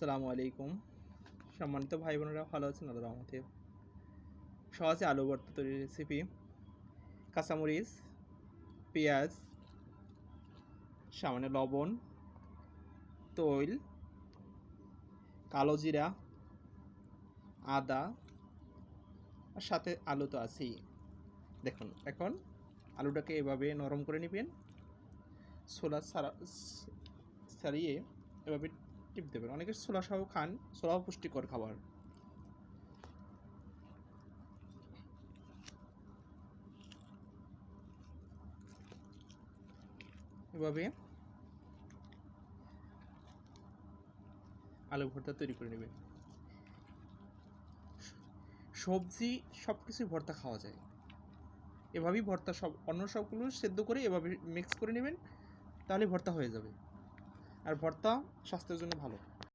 আসসালামু আলাইকুম। সম্মানিত ভাই বোনেরা ভালো আছেন? আল্লাহ রহমতে। সহজে আলু ভর্তা তৈরির রেসিপি কাঁচামরিচ, পেঁয়াজ, সামান্য লবণ, তৈল, কালো জিরা, আদা, আর সাথে আলু তো আছেই। দেখুন, এখন আলুটাকে এভাবে নরম করে নেবেন। ছোলা ছাড়া ছাড়িয়ে এভাবে টিপ দেবেন। অনেকে ছোলা সহ খান, ছোলাও পুষ্টিকর খাবার। এভাবে আলু ভর্তা তৈরি করে নেবেন। সবজি সব কিছুই ভর্তা খাওয়া যায়। এভাবেই ভর্তা সব, অন্য সবগুলো সেদ্ধ করে এভাবে মিক্স করে নেবেন, তাহলে ভর্তা হয়ে যাবে। আর ভর্তা স্বাস্থ্যের জন্য ভালো।